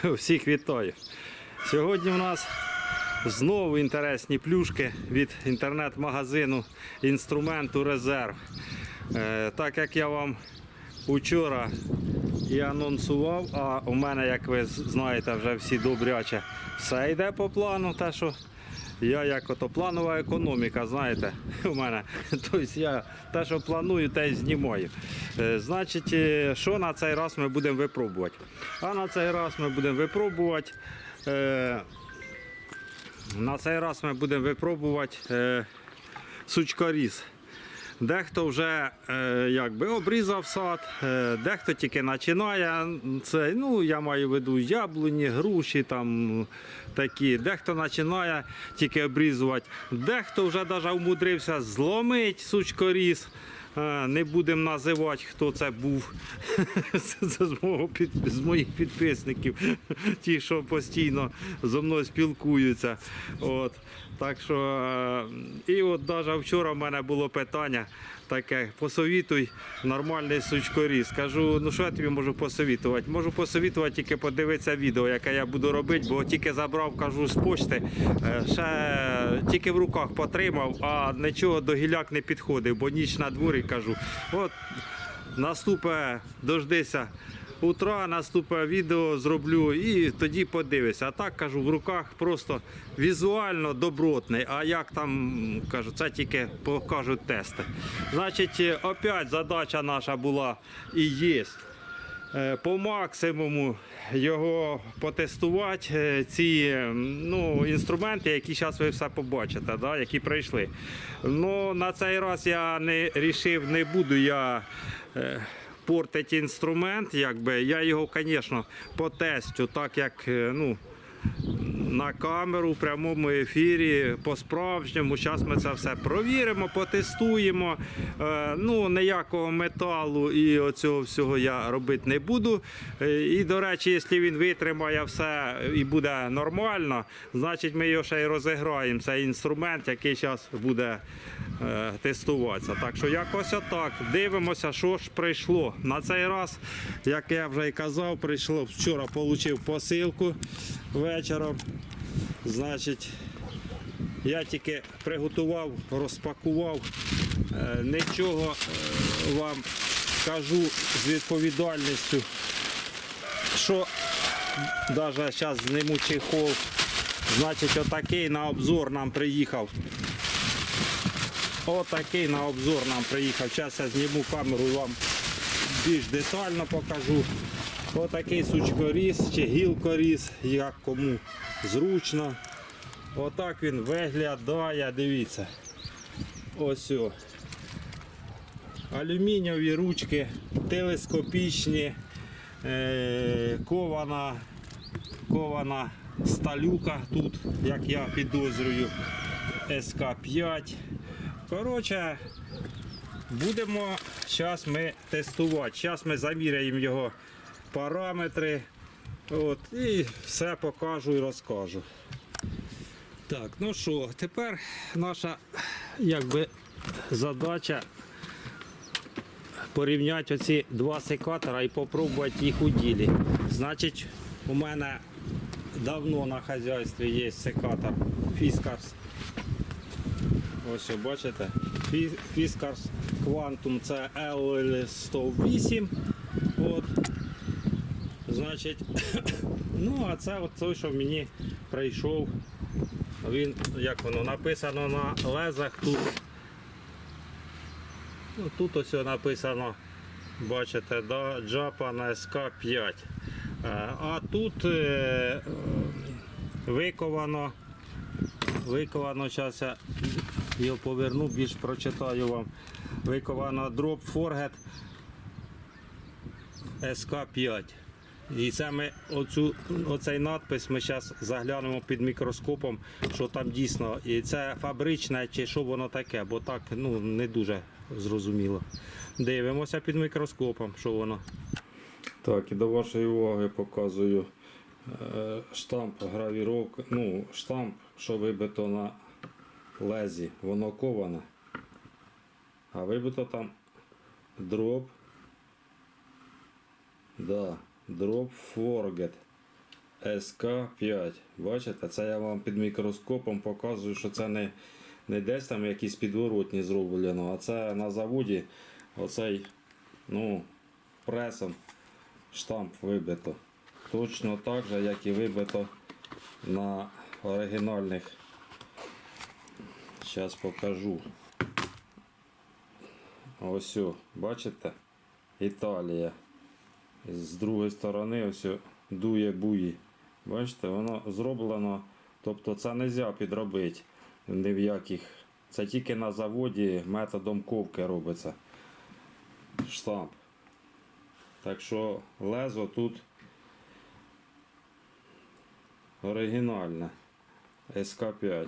Всіх вітаю. Сьогодні у нас знову інтересні плюшки від інтернет-магазину інструменту резерв. Е, Так як я вам вчора і анонсував, а у мене, як ви знаєте, вже всі добряче все йде по плану. Те, що я як ото планова економіка, знаєте, у мене. Тобто я те, що планую, те й знімаю. Е, Значить, е, що на цей раз ми будемо випробувати? А на цей раз ми будемо випробувати. е, На цей раз ми будемо випробувати сучкоріз. Дехто вже е, якби обрізав сад, е, дехто тільки починає це. Ну, я маю в виду яблуні, груші там такі. Дехто починає тільки обрізувати, дехто вже навіть умудрився зломити сучкоріз. Не будемо називати, хто це був. З, мого з моїх підписників, ті, що постійно зо мною спілкуються. От. Так що, і от навіть вчора в мене було питання таке: посовітуй нормальний сучкоріз. Кажу, ну що я тобі можу посовітувати? Можу посовітувати тільки подивитися відео, яке я буду робити, бо тільки забрав, кажу, з почти, е, ще тільки в руках потримав, а нічого до гіляк не підходив, бо ніч на дворі кажу. От наступе, дождися. Утра наступне відео зроблю і тоді подивися. А так кажу, в руках просто візуально добротний. А як там кажу, це тільки покажуть тести. Значить, е, опять задача наша була і є. е, По максимуму його потестувати, е, ці е, ну, інструменти, які зараз ви все побачите, да, які прийшли. Ну, на цей раз я не рішив, не буду я. Портить інструмент, якби. Я його, звісно, потестю, так як е, ну, на камеру в прямому ефірі по-справжньому. Зараз ми це все провіримо, потестуємо. Е, ну, ніякого металу і оцього всього я робити не буду. Е, І, до речі, якщо він витримає все і буде нормально, значить ми його ще й розіграємо. Цей інструмент, який зараз буде е, тестуватися. Так що якось отак. Дивимося, що ж прийшло. На цей раз, як я вже і казав, прийшло вчора, отримав посилку вечором. Значить, я тільки приготував, розпакував. Е, Нічого е, вам кажу з відповідальністю, що навіть зараз зніму чехол. Значить, отакий на обзор нам приїхав. Отакий на обзор нам приїхав. Зараз я зніму камеру вам більш детально покажу. Отакий сучкоріз чи гілкоріз, як кому зручно. Отак він виглядає, дивіться. Ось. о. Алюмінієві ручки, телескопічні, е, кована, кована сталюка тут, як я підозрюю, СК5. Коротше, будемо зараз ми тестувати. Зараз ми заміряємо його параметри. От, і все покажу і розкажу. Так, ну що, тепер наша якби, задача порівняти оці два секатора і спробувати їх у ділі. Значить, у мене давно на хазяйстві є секатор Fiskars. Ось бачите, Фі- Fiskars Quantum це L108. Значить, ну а це от той, що мені прийшов. Він, як воно, написано на лезах тут. Ну, тут ось написано, бачите, да, Japan SK5. Е, А тут е, виковано, виковано, зараз я його поверну, більш прочитаю вам. Виковано Drop Forget СК5. І саме оцю, оцей надпис ми зараз заглянемо під мікроскопом, що там дійсно і це фабричне чи що воно таке, бо так ну, не дуже зрозуміло. Дивимося під мікроскопом, що воно. Так, і до вашої уваги показую е, штамп гравіровка, ну, штамп, що вибито на лезі, воно коване. А вибито там дроп. Да, дроп forget. СК5. Бачите, це я вам під мікроскопом показую, що це не, не десь там якісь підворотні зроблено, а це на заводі оцей ну, пресом штамп вибито. Точно так же, як і вибито на оригінальних. Зараз покажу. Ось, бачите? Італія. З другої сторони ось дує буї. Бачите, воно зроблено. Тобто це не можна підробити ні в яких. Це тільки на заводі методом ковки робиться. Штамп. Так що лезо тут оригінальне. СК5.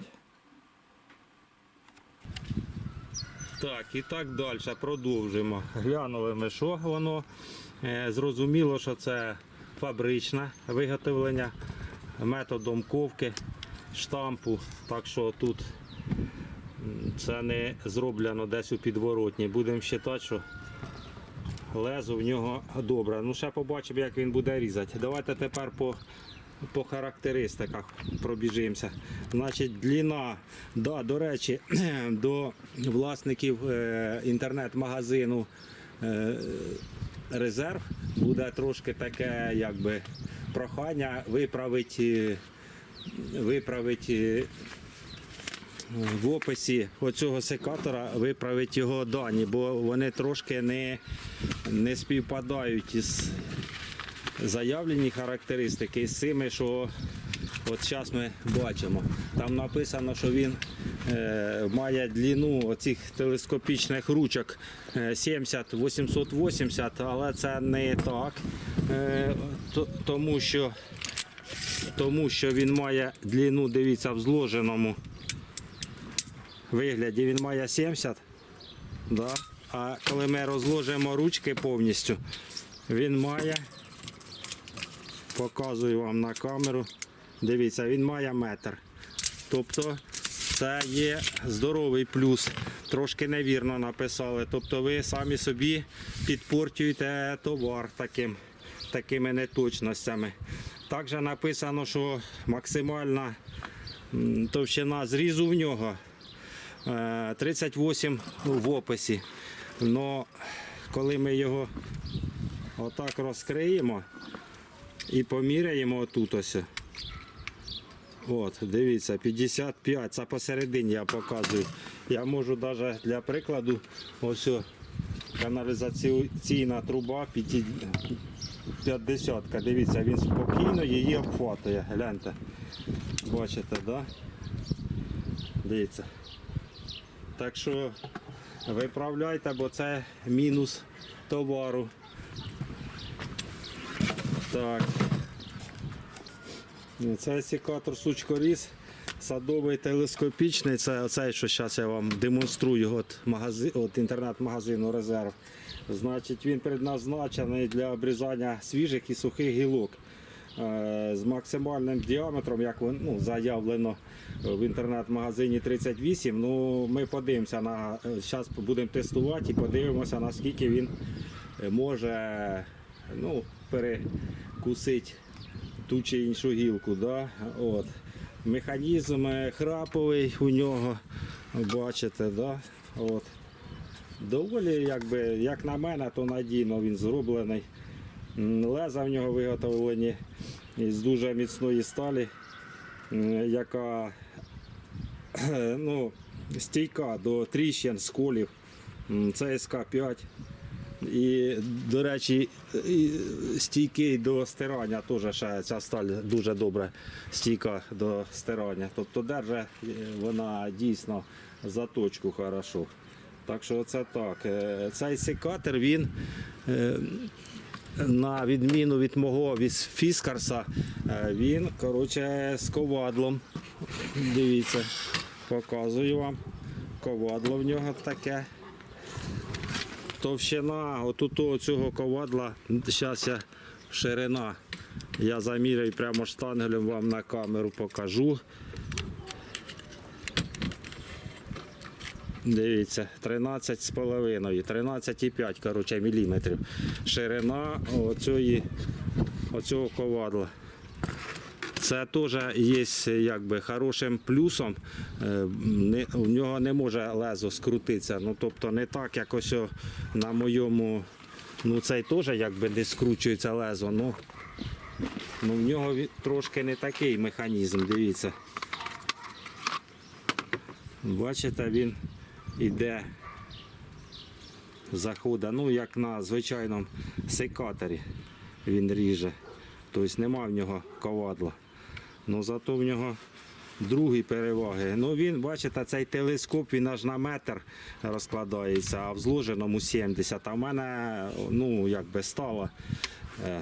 Так, і так далі продовжуємо. Глянули ми, що воно. Е, Зрозуміло, що це фабричне виготовлення методом ковки, штампу. Так що тут це не зроблено десь у підворотні. Будемо вважати, що лезо в нього добре. Ну, ще побачимо, як він буде різати. Давайте тепер по, по характеристиках пробіжимося. Значить, длина, да, до речі, до власників е, інтернет-магазину е, резерв буде трошки таке, якби прохання виправити, виправити в описі оцього секатора виправити його дані, бо вони трошки не, не співпадають із заявлені характеристики з цими, що от зараз ми бачимо. Там написано, що він е, має длину оцих телескопічних ручок е, 70-880, але це не так, е, то- тому що тому що він має длину, дивіться, в зложеному вигляді він має 70. Да? А коли ми розложимо ручки повністю, він має, показую вам на камеру, дивіться, він має метр. Тобто це є здоровий плюс. Трошки невірно написали. Тобто ви самі собі підпортюєте товар таким, такими неточностями. Також написано, що максимальна товщина зрізу в нього е, 38 в описі. Но коли ми його отак розкриємо і поміряємо отут ось. От, дивіться, 55, це посередині я показую. Я можу навіть для прикладу, ось каналізаційна труба 50. Дивіться, він спокійно її обхватує. Гляньте. Бачите, да? Дивіться. Так що виправляйте, бо це мінус товару. Так. Це секатор сучкоріз, садовий телескопічний. Це оцей, що зараз я вам демонструю от, магази, от інтернет-магазину резерв. Значить, він предназначений для обрізання свіжих і сухих гілок. Е, З максимальним діаметром, як ну, заявлено в інтернет-магазині 38. Ну, ми подивимося на зараз будемо тестувати і подивимося, наскільки він е, може ну, перекусити ту чи іншу гілку. Да? От. Механізм е, храповий у нього, бачите, да? От. доволі, якби, як на мене, то надійно він зроблений. Леза в нього виготовлені із дуже міцної сталі, яка ну, стійка до тріщин, сколів. Це СК5. І, до речі, стійкий до стирання теж ще ця сталь дуже добре стійка до стирання. Тобто держить е, вона дійсно заточку хорошо. Так що це так. Е, Цей секатор він е, на відміну від мого від Фіскарса, він коротше, з ковадлом. Дивіться, показую вам. Ковадло в нього таке. Товщина отут цього ковадла, зараз я ширина. Я заміряю прямо штангелем вам на камеру покажу. Дивіться, 13,5, 13,5 коротше, міліметрів. Ширина оцього ковадла. Це теж є якби хорошим плюсом. Е, Не, у нього не може лезо скрутитися. Ну, тобто не так, як ось на моєму. Ну цей теж якби не скручується лезо. Ну, ну в нього трошки не такий механізм, дивіться. Бачите, він іде заходить, ну як на звичайному секаторі він ріже. Тобто нема в нього ковадла. Ну зато в нього другі переваги. Ну він, бачите, цей телескоп він аж на метр розкладається, а в зложеному 70. А в мене ну, якби стала е,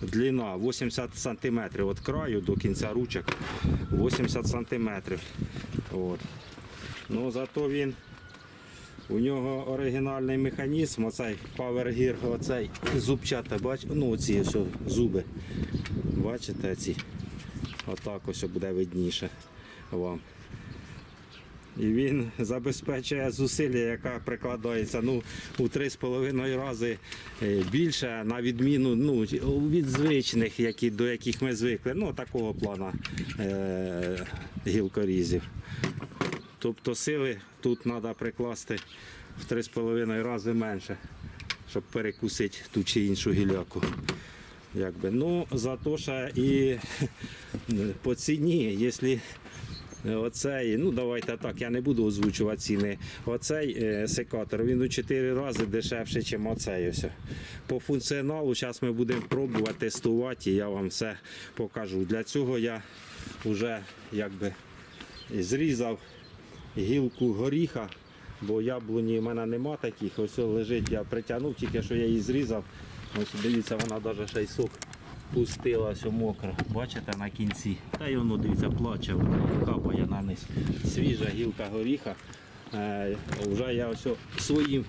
длина 80 см від краю до кінця ручок 80 см. От. Ну зато він у нього оригінальний механізм, оцей Gear, оцей зубчата, бач, ну оці зуби. Бачите ці? Отак ось буде видніше вам. І він забезпечує зусилля, яка прикладається ну, у 3,5 рази е, більше, на відміну ну, від звичних, які, до яких ми звикли. Ну, такого плана е- гілкорізів. Тобто сили тут треба прикласти в 3,5 рази менше, щоб перекусити ту чи іншу гіляку. Якби. Ну, зато ще і по ціні, якщо оцей, ну давайте так, я не буду озвучувати ціни. Оцей е, секатор він у 4 рази дешевше, ніж оцей. Ось. По функціоналу зараз ми будемо пробувати тестувати, і я вам все покажу. Для цього я вже якби зрізав гілку горіха, бо яблуні в мене нема таких. Ось лежить, я притягнув, тільки що я її зрізав. Ось дивіться, вона навіть ще й сок пустила, все мокро. Бачите на кінці. Та й воно дивіться, плаче, воно капає на низ. Свіжа гілка горіха. Е, вже я ось своїм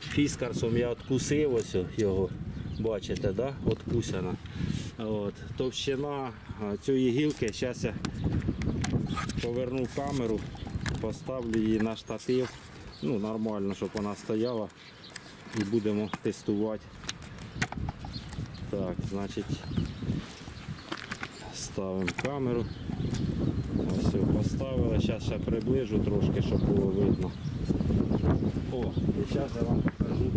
фіскарсом я откусив ось його. Бачите, да? Откусена. От. Товщина цієї гілки, зараз я поверну камеру, поставлю її на штатив. Ну, нормально, щоб вона стояла. І будемо тестувати. Так, значить, ставимо камеру. Ось поставили. Зараз ще приближу трошки, щоб було видно. О, і зараз я вам покажу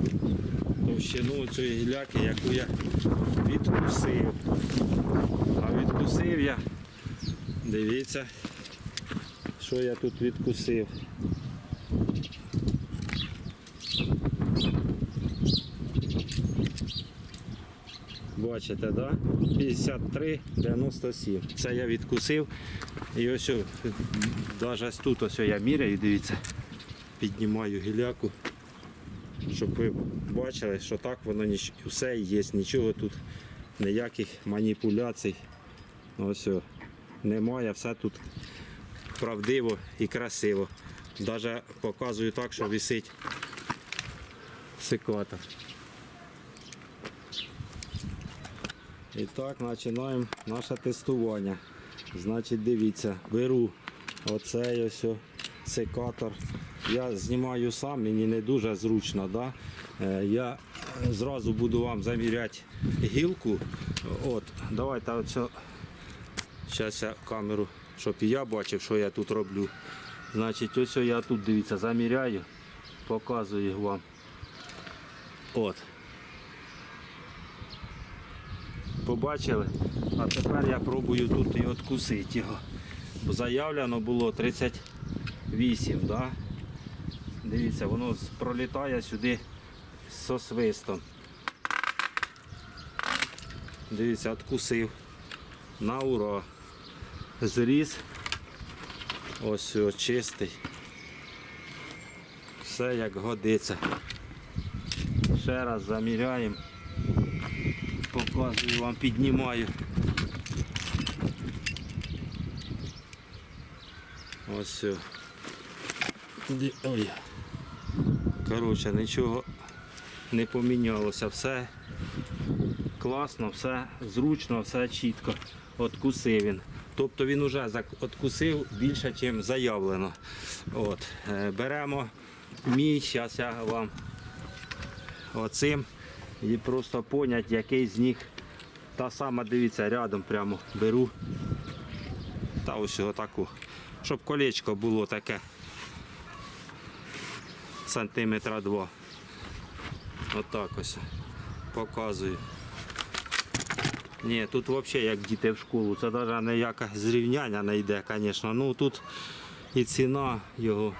товщину цієї гіляки, яку я відкусив. А відкусив я, дивіться, що я тут відкусив. Бачите, да? 53,97. Це я відкусив. І ось навіть тут ось я міряю, дивіться, піднімаю гіляку, щоб ви бачили, що так воно все є, нічого тут, ніяких маніпуляцій. Ось о, немає, все тут правдиво і красиво. Навіть показую так, що висить секатор. І так починаємо наше тестування. Значить, дивіться, беру оцей ось секатор. Я знімаю сам, мені не дуже зручно. Да? Е, Я зразу буду вам заміряти гілку. От, давайте оце. Зараз я камеру, щоб і я бачив, що я тут роблю. Значить, ось я тут дивіться, заміряю, показую вам. От. Побачили? А тепер я пробую тут і откусити його. Бо заявлено було 38, да? Дивіться, воно пролітає сюди з свистом. Дивіться, откусив. На ура. Зріз. Ось о, чистий. Все як годиться. Ще раз заміряємо. Показую вам, піднімаю. Ось все. Ой. Коротше, нічого не помінялося. Все класно, все зручно, все чітко. Откусив він. Тобто він вже откусив більше, ніж заявлено. От. е, Беремо мій, зараз я вам оцим і просто понять, який з них та сама, дивіться, рядом прямо беру Та ось отаку. Щоб колечко було таке. Сантиметра два. Отак ось. Показую. Ні, тут взагалі як діти в школу. Це навіть ніяке зрівняння не йде, звісно. Ну тут і ціна його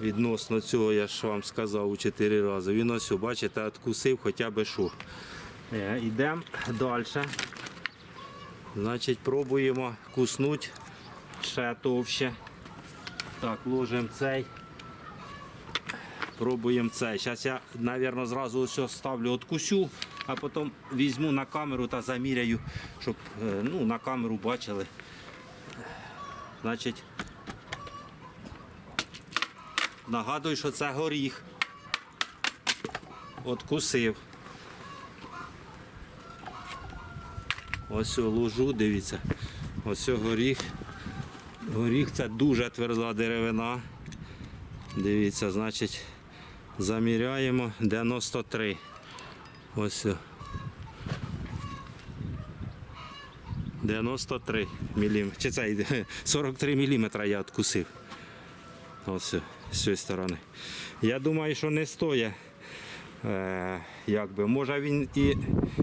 відносно цього, я ж вам сказав у 4 рази. Він ось, бачите, відкусив хоча б що. Йдемо далі. Значить, пробуємо куснути ще товще. Так, ложимо цей. Пробуємо цей. Зараз я, мабуть, зразу ось ставлю откусю, а потім візьму на камеру та заміряю, щоб е, ну, на камеру бачили. Значить, нагадую, що це горіх. Откусив. Ось о, ложу, дивіться. Ось горіх. Горіх це дуже тверда деревина. Дивіться, значить, заміряємо 93. Ось. о. 93 мм. Чи це 43 мм я відкусив. Ось з цієї сторони. Я думаю, що не стоїть. Е, якби. Може він і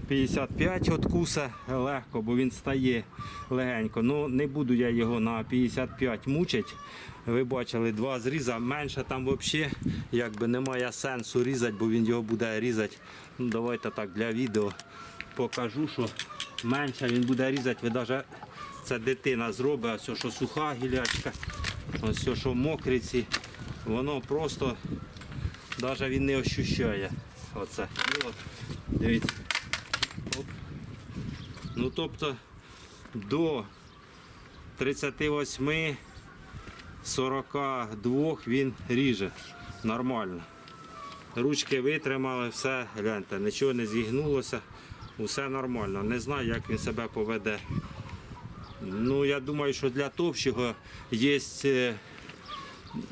55 откуса легко, бо він стає легенько. Ну не буду я його на 55 мучити. Ви бачили два зріза, менше там взагалі якби немає сенсу різати, бо він його буде різати. Ну, давайте так для відео покажу, що менше він буде різати. Ви навіть це дитина зробить, ось що суха гілячка, ось що мокриці, воно просто навіть він не ощущає. Оце. І от, дивіться. Оп. Ну тобто до 38 42 він ріже нормально. Ручки витримали, все, гляньте, нічого не зігнулося, усе нормально. Не знаю, як він себе поведе. Ну, я думаю, що для товщого є, е,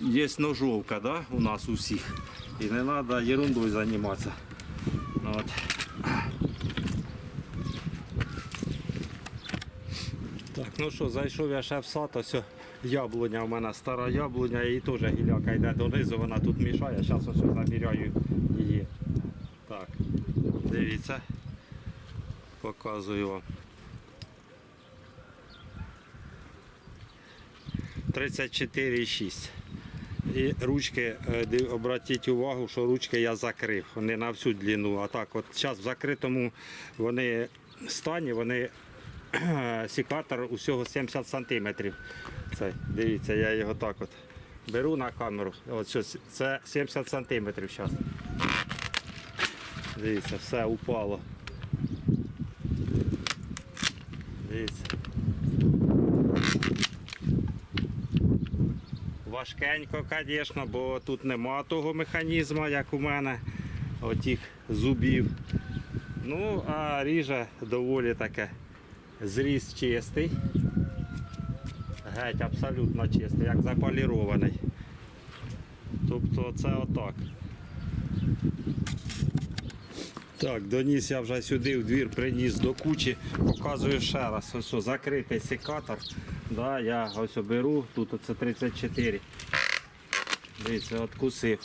є ножовка да, у нас у всіх. І не треба ерундою займатися. От. Так, ну що, зайшов я ще в сад, ось яблуня в мене стара яблуня, і теж гіляка йде донизу, вона тут мішає, зараз ось заміряю її. Так, дивіться, показую вам. 34,6. І ручки, е, обратіть увагу, що ручки я закрив, вони на всю длину. А так, от зараз в закритому вони стані, вони секатор усього 70 сантиметрів. Це, дивіться, я його так от беру на камеру. От щось, це 70 сантиметрів зараз. Дивіться, все упало. Дивіться. Важкенько, звісно, бо тут нема того механізму, як у мене, отих зубів. Ну, а ріже доволі таке. Зріз чистий. Геть абсолютно чистий, як заполірований. Тобто це отак. Так, доніс я вже сюди в двір приніс до кучі, показую ще раз. Ось закритий секатор. Да, я ось беру, тут оце 34. Дивіться, откусив.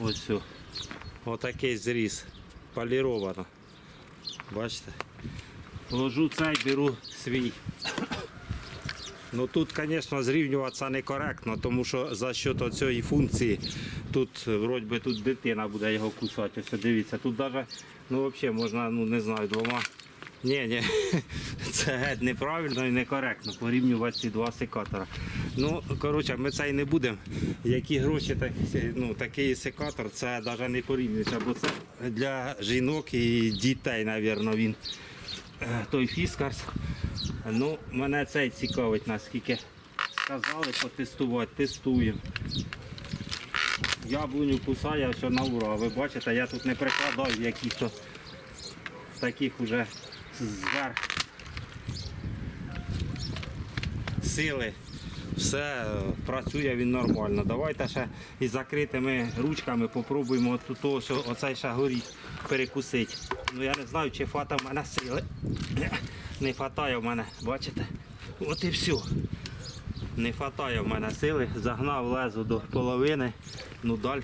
Ось. Отакий зріз. Поліровано. Бачите? Ложу цей, беру свій. Ну тут, звісно, зрівнюватися некоректно, тому що за счет цієї функції тут вроді би тут дитина буде його кусати. Ось дивіться, тут навіть ну, взагалі можна, ну не знаю, двома. Ні, ні, це геть неправильно і некоректно порівнювати ці два секатора. Ну, коротше, ми це і не будемо. Які гроші, так, ну, такий секатор, це навіть не порівнюється, бо це для жінок і дітей, мабуть, він е, той фіскарс. Ну, мене цей цікавить, наскільки сказали потестувати, тестуємо. Яблуню кусає все на ура. Ви бачите, я тут не прикладаю якихось таких уже зверх сили. Все, е, працює він нормально. Давайте ще із закритими ручками попробуємо того, що оцей ще горіх перекусити. Ну я не знаю, чи фата в мене сили. Не хватає в мене, бачите? От і все. Не вистачає в мене сили, загнав лезо до половини, ну далі,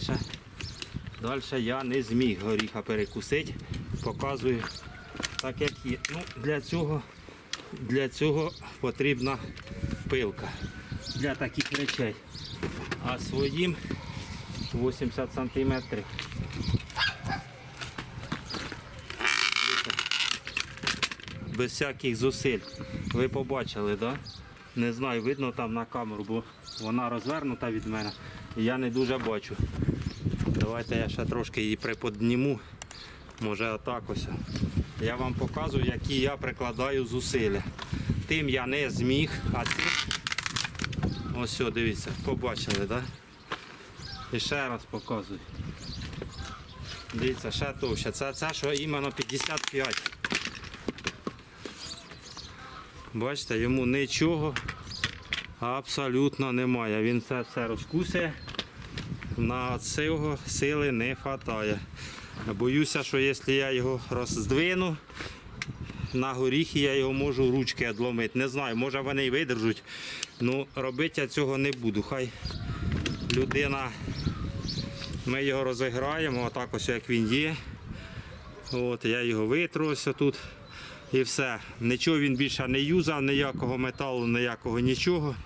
далі я не зміг горіха перекусити. Показую так як є. Ну, для цього, для цього потрібна пилка для таких речей. А своїм 80 сантиметрів. Без всяких зусиль. Ви побачили, так? Да? Не знаю, видно там на камеру, бо вона розвернута від мене. Я не дуже бачу. Давайте я ще трошки її приподніму. Може отак ось. Я вам показую, які я прикладаю зусилля. Тим я не зміг, а цим ось дивіться, побачили, так? Да? І ще раз показую. Дивіться, ще товще. Це, це що іменно 55. Бачите, йому нічого абсолютно немає. Він це все розкусує. На цього сили не вистачає. Боюся, що якщо я його роздвину на горіхи, я його можу ручки відломити. Не знаю, може вони й видержуть. Ну, робити я цього не буду. Хай людина, ми його розіграємо, отак ось як він є. От, я його витру тут. І все. Нічого він більше не юзав, ніякого металу, ніякого нічого.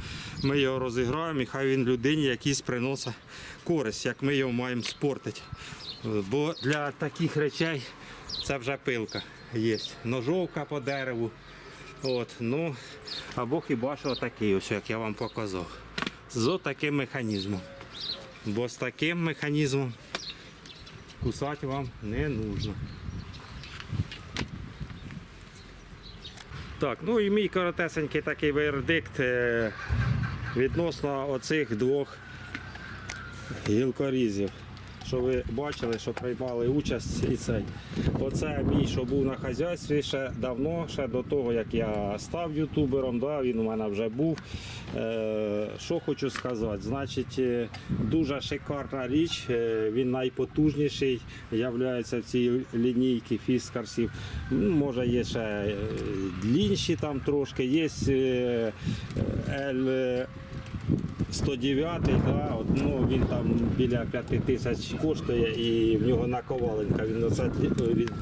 Ми його розіграємо і хай він людині якийсь приносить користь, як ми його маємо спортити. Бо для таких речей це вже пилка є. Ножовка по дереву. От, ну, або хіба що такий, ось, як я вам показав. З таким механізмом. Бо з таким механізмом кусати вам не нужно. Так, ну і мій коротесенький такий вердикт е, відносно оцих двох гілкорізів. Що ви бачили, що приймали участь і цей. Оце мій, що був на хазяйстві ще давно, ще до того, як я став ютубером, да, він у мене вже був. Е, що хочу сказати, значить, е, дуже шикарна річ, е, він найпотужніший, являється в цій лінійці фіскарсів. Ну, Може є ще е, длінші там трошки, є L 109, да, от, ну, він там біля 5 тисяч коштує і в нього наковаленка. Він оце від,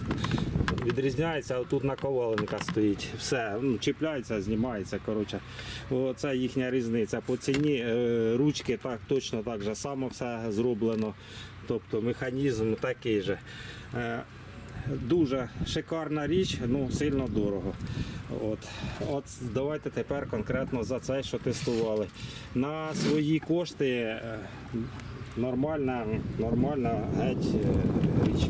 відрізняється, а тут наковаленка стоїть. Все, ну, чіпляється, знімається. Коротше. Оце їхня різниця. По ціні е, ручки так, точно так же само все зроблено. Тобто механізм такий же. Дуже шикарна річ, ну сильно дорого. От. От давайте тепер конкретно за це, що тестували. На свої кошти е, нормальна, нормальна геть е, річ.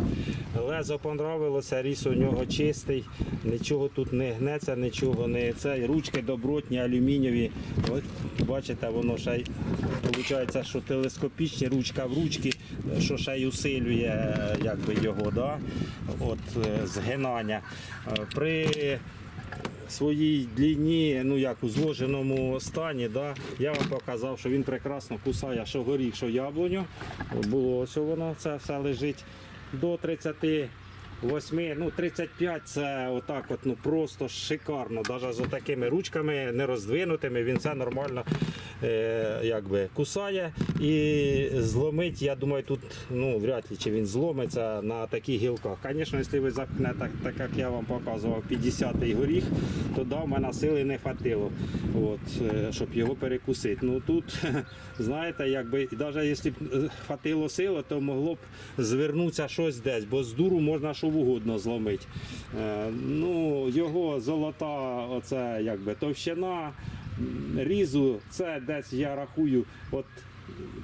Лезо понравилося, ріс у нього чистий, нічого тут не гнеться, нічого не це. Ручки добротні, алюмінієві. От, бачите, воно ще й виходить, що телескопічні ручка в ручки, що ще й усилює е, якби, його да? От, е, згинання. При своїй длині, ну як у зложеному стані, да, я вам показав, що він прекрасно кусає що горіх, що яблуню. Було ось воно, це все лежить до 38, ну 35 це отак от, ну просто шикарно. Навіть з такими ручками не роздвинутими, він це нормально е, якби, кусає і зломить, я думаю, тут ну, вряд ли чи він зломиться на таких гілках. Звісно, якщо ви запхнете, так, так як я вам показував, 50-й горіх, то да, в мене сили не хватило, от, е, щоб його перекусити. Ну тут, знаєте, якби, навіть якщо б е, хватило сили, то могло б звернутися щось десь, бо з дуру можна що вгодно зломити. Е, ну, його золота, оце якби товщина різу, це десь я рахую, от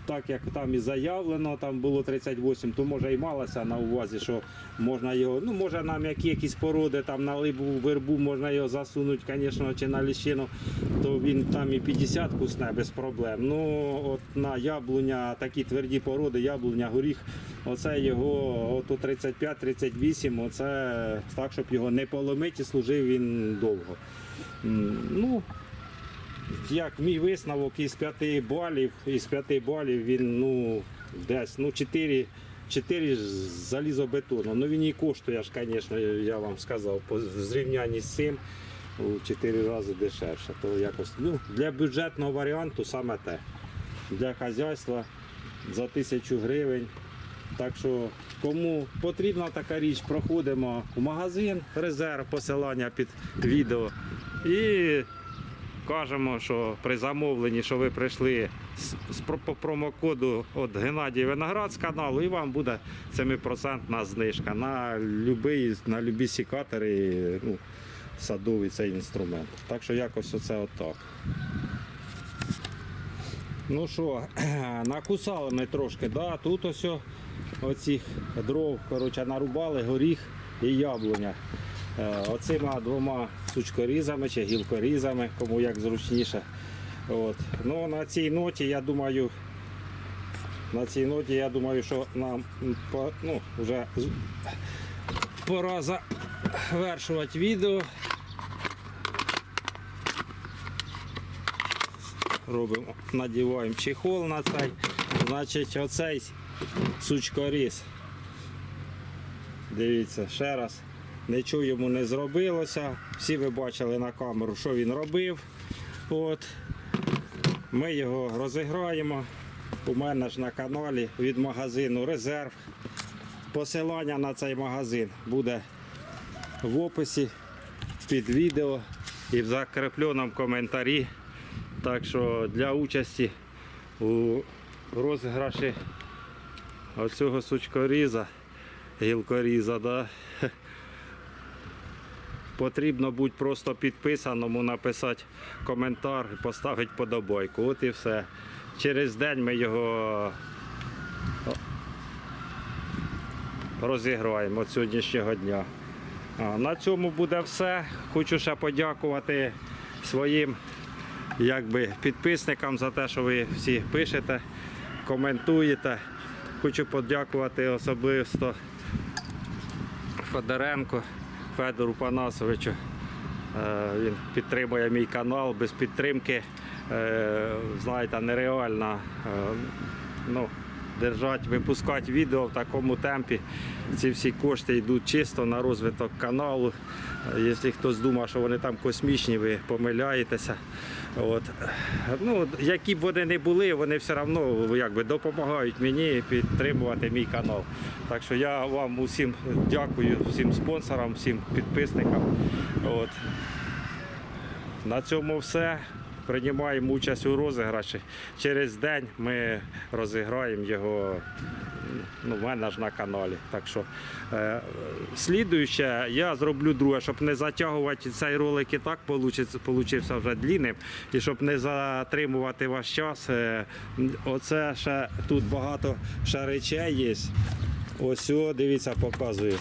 так як там і заявлено, там було 38, то може і малося на увазі, що можна його, ну може на м'які якісь породи, там на либу, вербу можна його засунути, звісно, чи на ліщину, то він там і 50 кусне без проблем. Ну от на яблуня, такі тверді породи, яблуня, горіх, оце його от 35-38, оце так, щоб його не поломити, служив він довго. Ну, як мій висновок із 5 балів, із 5 балів він ну, десь ну, 4, 4 залізобетону. Ну він і коштує ж, звісно, я вам сказав, по зрівнянні з цим. у 4 рази дешевше. То якось ну, для бюджетного варіанту саме те. Для хазяйства за тисячу гривень. Так що кому потрібна така річ, проходимо в магазин, резерв, посилання під відео. І кажемо, що при замовленні, що ви прийшли з, по промокоду от Геннадій Виноград з каналу, і вам буде 7% знижка на любий, на любі сікатори, ну, садовий цей інструмент. Так що якось оце отак. Ну що, накусали ми трошки, да, тут ось оцих дров, коротше, нарубали горіх і яблуня. Е, Оцима двома сучкорізами чи гілкорізами, кому як зручніше. От. Ну, на цій ноті, я думаю, на цій ноті, я думаю, що нам ну, вже пора завершувати відео. Робимо, надіваємо чехол на цей. Значить, оцей сучкоріз. Дивіться, ще раз. Нічого йому не зробилося. Всі ви бачили на камеру, що він робив. От. Ми його розіграємо. У мене ж на каналі від магазину Резерв. Посилання на цей магазин буде в описі під відео і в закріпленому коментарі. Так що для участі у розіграші оцього сучкоріза, гілкоріза, да, потрібно бути просто підписаному, написати коментар і поставити подобайку. От і все. Через день ми його розіграємо від сьогоднішнього дня. На цьому буде все. Хочу ще подякувати своїм якби, підписникам за те, що ви всі пишете, коментуєте. Хочу подякувати особисто Федоренко Федору Панасовичу. Е, Він підтримує мій канал без підтримки. е, Знаєте, нереально е, ну, держати, випускати відео в такому темпі. Ці всі кошти йдуть чисто на розвиток каналу. Якщо хтось думає, що вони там космічні, ви помиляєтеся. От. Ну, які б вони не були, вони все одно якби, допомагають мені підтримувати мій канал. Так що я вам усім дякую, всім спонсорам, всім підписникам. От. На цьому все. Приймаємо участь у розіграші. Через день ми розіграємо його ну, в мене ж на каналі. Так що е, слідуюче я зроблю друге, щоб не затягувати цей ролик і так получився вже длінним. І щоб не затримувати ваш час. Е, оце ще тут багато ще речей є. Ось, о, дивіться, показую.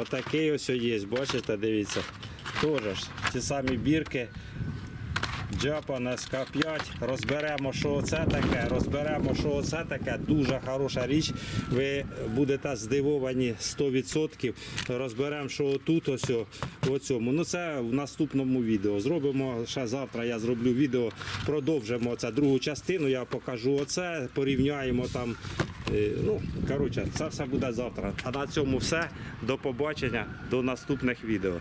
Отакий ось є, бачите, дивіться. Теж ті самі бірки. Japan SK5. Розберемо, що це таке. Розберемо, що це таке. Дуже хороша річ. Ви будете здивовані 100%. Розберемо, що тут ось о, цьому. Ну це в наступному відео. Зробимо ще завтра. Я зроблю відео. Продовжимо це другу частину. Я покажу оце, порівняємо там. Е, Ну, коротше, це все буде завтра. А на цьому все. До побачення, до наступних відео.